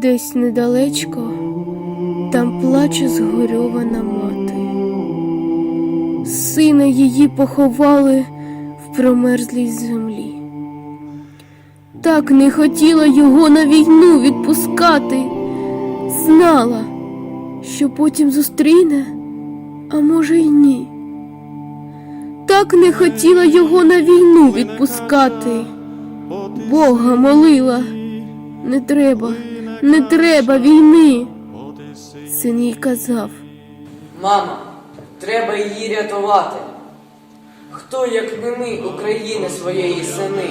Десь недалечко там плаче згорьована мати. Сина її поховали в промерзлій землі. Так не хотіла його на війну відпускати, знала, що потім зустріне, а може й ні. Так не хотіла його на війну відпускати. Бога молила, не треба, не треба війни. Син їй казав, Мама, треба її рятувати. Хто, як не ми, України своєї сини?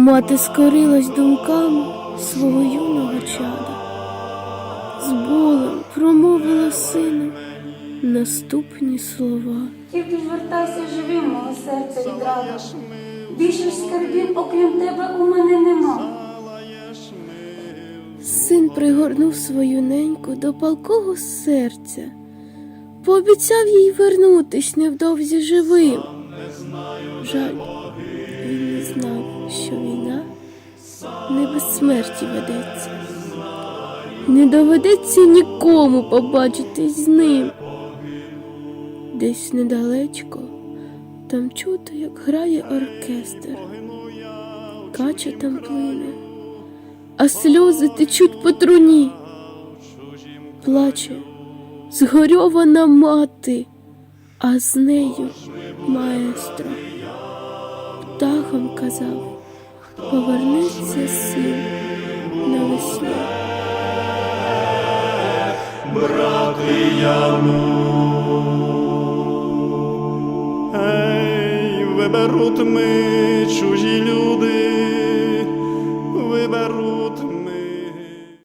мати скорилась думками свого юного чада. З болем промовила сину наступні слова. Тільки ж вертайся живим, мого серця від ради. Більше скарбів, окрім тебе, пригорнув свою неньку до палкого серця, пообіцяв їй вернутись невдовзі живим. Жаль, він не знав, що війна не без смерті ведеться. Не доведеться нікому побачитись з ним. Десь недалечко, там чути, як грає оркестр. Кача там плине а сльози течуть по труні. Плаче згорьована мати, а з нею маестро. Птахом казав, повернеться син навесні. Ей, виберуть ми чужі